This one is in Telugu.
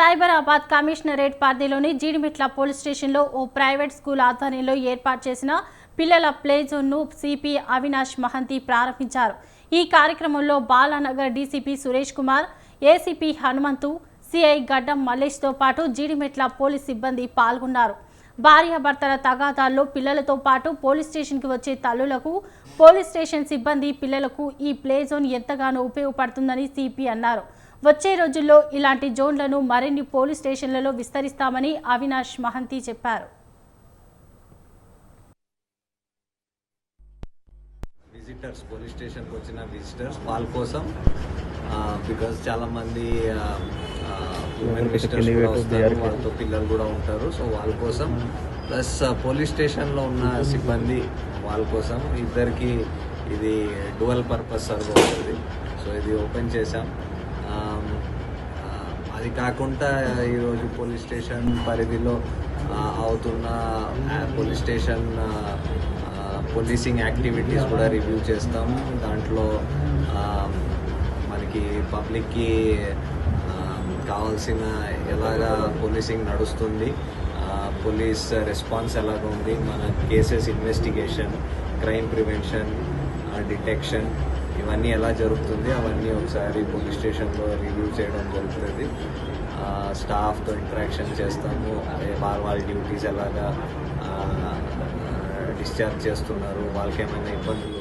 సైబరాబాద్ కమిషనరేట్ పరిధిలోని జీడిమిట్ల పోలీస్ స్టేషన్లో ఓ ప్రైవేట్ స్కూల్ ఆధ్వర్యంలో ఏర్పాటు చేసిన పిల్లల ప్లే జోన్ను సిపి అవినాష్ మహంతి ప్రారంభించారు. ఈ కార్యక్రమంలో Balanagar DCP Suresh Kumar ACP Hanumantu CI Gaddam మల్లేష్తో పాటు జీడిమెట్ల పోలీస్ సిబ్బంది పాల్గొన్నారు. భార్యాభర్తల తగాదాల్లో పిల్లలతో పాటు పోలీస్ స్టేషన్కి వచ్చే తల్లులకు పోలీస్ స్టేషన్ సిబ్బంది పిల్లలకు ఈ ప్లే జోన్ ఎంతగానో ఉపయోగపడుతుందని సిపి అన్నారు. వచ్చే రోజుల్లో ఇలాంటి జోన్లను మరిన్ని పోలీస్ స్టేషన్లలో విస్తరిస్తామని అవినాష్ మహంతి చెప్పారు. విజిటర్స్ పోలీస్ స్టేషన్కి వచ్చిన విజిటర్స్ వాళ్ళ కోసం బికాజ్ చాలామంది వాళ్ళతో పిల్లలు కూడా ఉంటారు. సో వాళ్ళ కోసం ప్లస్ పోలీస్ స్టేషన్లో ఉన్న సిబ్బంది వాళ్ళ కోసం ఇద్దరికి ఇది డువల్ పర్పస్ సర్వ్ అవుతుంది సో ఇది ఓపెన్ చేసాం ఆ, అది కాకుండా ఈరోజు పోలీస్ స్టేషన్ పరిధిలో అవుతున్న పోలీస్ స్టేషన్ పోలీసింగ్ యాక్టివిటీస్ కూడా రివ్యూ చేస్తాం. దాంట్లో మనకి పబ్లిక్కి కావాల్సిన ఎలాగా పోలీసింగ్ నడుస్తుంది పోలీస్ రెస్పాన్స్ ఎలాగ ఉంది మన cases investigation crime prevention detection ఇవన్నీ ఎలా జరుగుతుంది అవన్నీ ఒకసారి పోలీస్ స్టేషన్లో రివ్యూ చేయడం జరుగుతుంది. స్టాఫ్తో ఇంటరాక్షన్ చేస్తాము అదే వాళ్ళ వాళ్ళ డ్యూటీస్ ఎలాగా డిశ్చార్జ్ చేస్తున్నారు వాళ్ళకి ఏమైనా ఇబ్బందులు